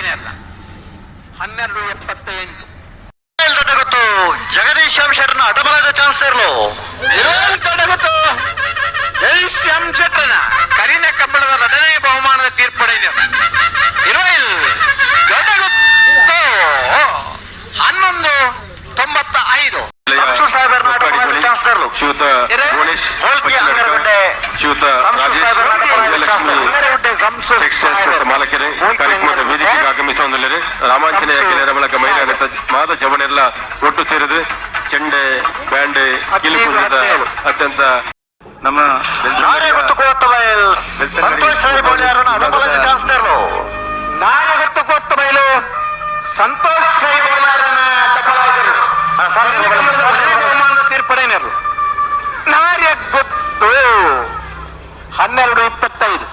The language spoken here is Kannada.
ಏನೇ ಅಲ್ಲ. ಹನ್ನೆರಡು ಎಪ್ಪತ್ತ ಎಂಟು ಗೊತ್ತು ಜಗದೀಶ್ ಎಂ ಶೆಟ್ಟರ್ನ ಅಡಬಲದ ಚಾನ್ಸ್ ಇರ್ಲು. ಗೊತ್ತು ಜಗದೀಶ್ ಎಂ ಶೆಟ್ಟರ್ನ ಕರಿನ ಕಬ್ಬಳದ ರಡನೇ ಬಹುಮಾನದ ತೀರ್ಪಡೆಯ ಇರುವೈಲ್ ಗದಗುತ್ತು ಹನ್ನೊಂದು ತೊಂಬತ್ತ ಐದು ಶಿವತ ಶಿವತ ಆಗಮಿಸುವಂದಿಲ್ಲರೆ ರಾಮಾಂಜನೇಯ ಗೆಳೆಯರ ಬಳಕ ಮಹಿಳಾ ಮಾದ ಜವನೆಲ್ಲ ಒಟ್ಟು ಸೇರಿದ್ರೆ ಚೆಂಡೆ ಬ್ಯಾಂಡೆ ಕಿಲುಕುಂದದ ಅತ್ಯಂತ ನಮ್ಮ ಬಯಲ್ ಸಂತೋಷ್ ಚಾನ್ಸ್ ಬಯಲು ಸೈ ಬಹುಮಾನದ ನಾರ್ಯ ಗೊತ್ತು ಹನ್ನೆರಡು ಇಪ್ಪತ್ತು